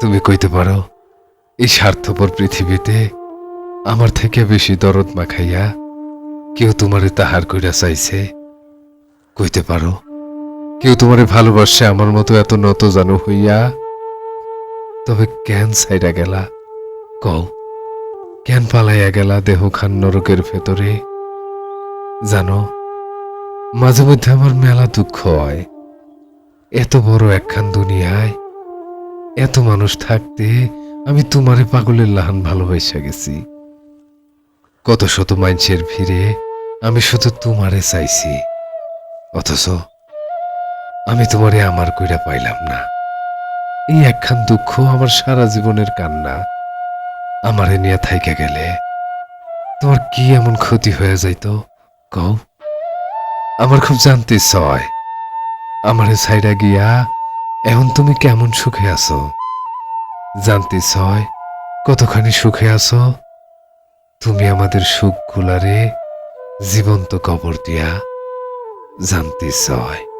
তুমি কইতে পারো, এই স্বার্থপর পৃথিবীতে আমার থেকে বেশি দরদ মাখাইয়া কেউ তোমারে তাহার কইরা চাইছে? কইতে পারো, কেউ তোমারে ভালোবাসে আমার মতো এত নত জানু হইয়া? তবে কেন সাইডা গেলা? কও, কেন পালাইয়া গেলা দেহ খান নরকের ভেতরে? জানো, মাঝে মধ্যে আমার মেলা দুঃখ হয়। এত বড় একখান দুনিয়ায় এত মানুষ থাকতে আমি তোমারে পাগলের লাহান ভালোবাসা গেছি। কত শত মানুষের ভিড়ে আমি শুধু তোমারে চাইছি। অথচ আমি তোমারে আমার কইরা পাইলাম না। এই একখান দুঃখ আমার সারা জীবনের কান্না। আমারে নিয়ে থাইকে গেলে তোমার কি এমন ক্ষতি হয়ে যাইতো? কও। আমার খুব জানতে হয় আমারে ছাইরা গিয়া এখন তুমি কেমন সুখে আছো? জানতে হয় কতখানি সুখে আছো? তুমি আমাদের সুখ গুলারে জীবন্ত কবর দিয়া জানতে হয়